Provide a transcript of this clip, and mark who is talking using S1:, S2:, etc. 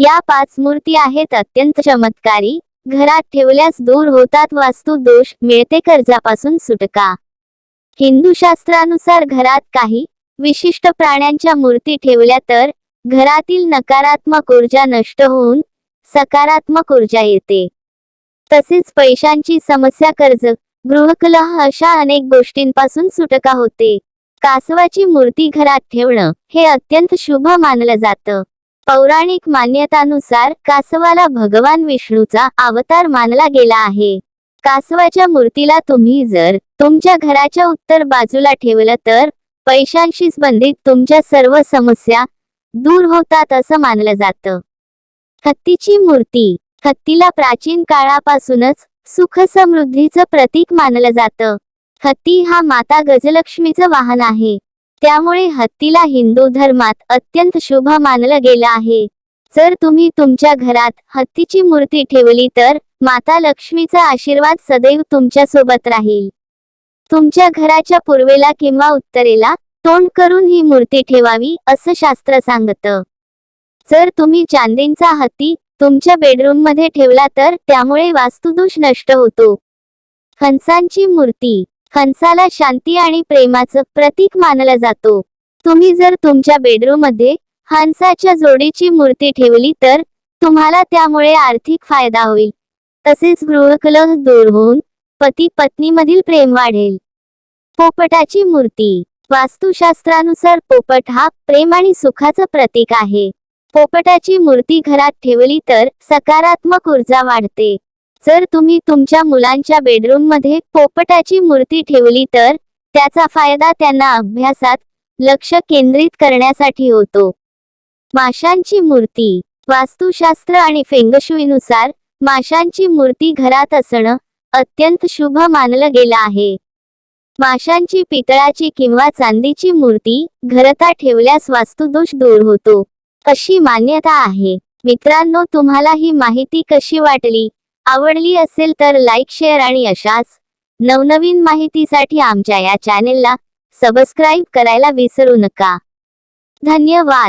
S1: या पाच मूर्ती आहेत अत्यंत चमत्कारी. घरात ठेवल्यास दूर होतात वास्तू दोष मिळते कर्जापासून सुटका. हिंदू शास्त्रानुसार घरात काही विशिष्ट प्राण्यांच्या मूर्ती ठेवल्या तर घरातील नकारात्मक ऊर्जा नष्ट होऊन सकारात्मक ऊर्जा येते. तसेच पैशांची समस्या कर्ज गृहकलह अशा अनेक गोष्टींपासून सुटका होते. कासवाची मूर्ती घरात ठेवणं हे अत्यंत शुभ मानलं जातं. पौराणिक मान्यतानुसार कासवाला भगवान विष्णूचा अवतार मानला गेला आहे. कासवाच्या मूर्तीला तुम्ही जर तुमच्या घराच्या उत्तर बाजूला ठेवलं तर पैशांशी संबंधित तुमच्या सर्व समस्या दूर होतात असं मानलं जातं. हत्तीची मूर्ती हत्तीला प्राचीन काळापासूनच सुख समृद्धीचं प्रतीक मानलं जातं. हत्ती हा माता गजलक्ष्मीचं वाहन आहे. त्यामुळे हत्तीला हिंदू धर्मात अत्यंत शुभ मानलं गेलं आहे. जर तुम्ही तुमच्या घरात हत्तीची मूर्ती ठेवली तर माता लक्ष्मीचा आशीर्वाद सदैव तुमच्यासोबत राहील. तुमच्या घराच्या पूर्वेला किंवा उत्तरेला तोंड करून ही मूर्ती ठेवावी असं शास्त्र सांगतं. जर तुम्ही चांदींचा हत्ती तुमच्या बेडरूममध्ये ठेवला तर त्यामुळे वास्तुदोष नष्ट होतो. हंसांची मूर्ती हंसाला शांती आणि प्रेमाचं प्रतीक मानला जातो. तुम्ही जर तुमच्या बेडरूममध्ये हंसाच्या जोडीची मूर्ती ठेवली तर तुम्हाला त्यामुळे आर्थिक फायदा होईल. तसेच गृहकलह दूर होऊन पती पत्नीमधील प्रेम वाढेल. पोपटाची मूर्ती. वास्तुशास्त्रानुसार पोपट हा प्रेम आणि सुखाचं प्रतीक आहे. पोपटाची मूर्ती घरात ठेवली तर सकारात्मक ऊर्जा वाढते. जर तुम्ही तुमच्या मुलांच्या बेडरूममध्ये पोपटाची मूर्ती ठेवली तर त्याचा फायदा त्यांना अभ्यासात लक्ष केंद्रित करण्यासाठी होतो. माशांची मूर्ती वास्तुशास्त्र आणि फेंगशुईनुसार माशांची मूर्ती घरात असणं अत्यंत शुभ मानलं गेलं आहे. माशांची पितळाची किंवा चांदीची मूर्ती घरता ठेवल्यास वास्तुदोष दूर होतो. अशी मान्यता आहे. मित्रांनो तुम्हाला ही माहिती कशी वाटली? आवडली असेल तर लाईक शेअर आणि अशाच नवनवीन माहितीसाठी आमच्या या चॅनेलला सबस्क्राईब करायला विसरू नका. धन्यवाद.